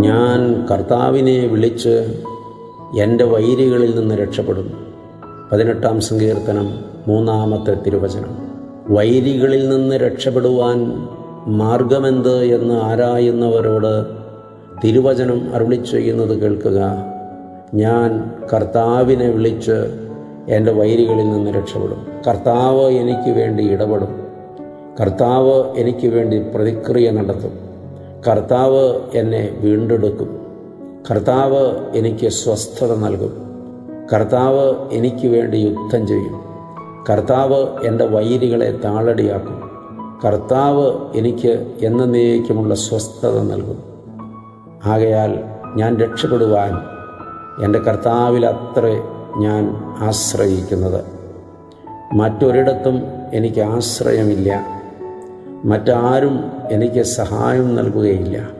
ഞാൻ കർത്താവിനെ വിളിച്ച് എന്റെ വൈരികളിൽ നിന്ന് രക്ഷപ്പെടുന്നു. പതിനെട്ടാം സങ്കീർത്തനം മൂന്നാമത്തെ തിരുവചനം. വൈരികളിൽ നിന്ന് രക്ഷപ്പെടുവാൻ മാർഗമെന്ത് എന്ന് ആരായുന്നവരോട് തിരുവചനം അരുളി ചെയ്യുന്നത് കേൾക്കുക. ഞാൻ കർത്താവിനെ വിളിച്ച് എന്റെ വൈരികളിൽ നിന്ന് രക്ഷപ്പെടും. കർത്താവ് എനിക്ക് വേണ്ടി ഇടപെടും. കർത്താവ് എനിക്ക് വേണ്ടി പ്രതിക്രിയ നടത്തും. കർത്താവ് എന്നെ വീണ്ടെടുക്കും. കർത്താവ് എനിക്ക് സ്വസ്ഥത നൽകും. കർത്താവ് എനിക്ക് വേണ്ടി യുദ്ധം ചെയ്യും. കർത്താവ് എന്റെ വൈരികളെ താളടിയാക്കും. കർത്താവ് എനിക്ക് എന്നേക്കുമുള്ള സ്വസ്ഥത നൽകും. ആകയാൽ ഞാൻ രക്ഷപ്പെടുവാൻ എന്റെ കർത്താവിലത്രേ ഞാൻ ആശ്രയിക്കുന്നത്. മറ്റൊരിടത്തും എനിക്ക് ആശ്രയമില്ല. മറ്റാരും എനിക്ക് സഹായം നൽകുകയില്ല.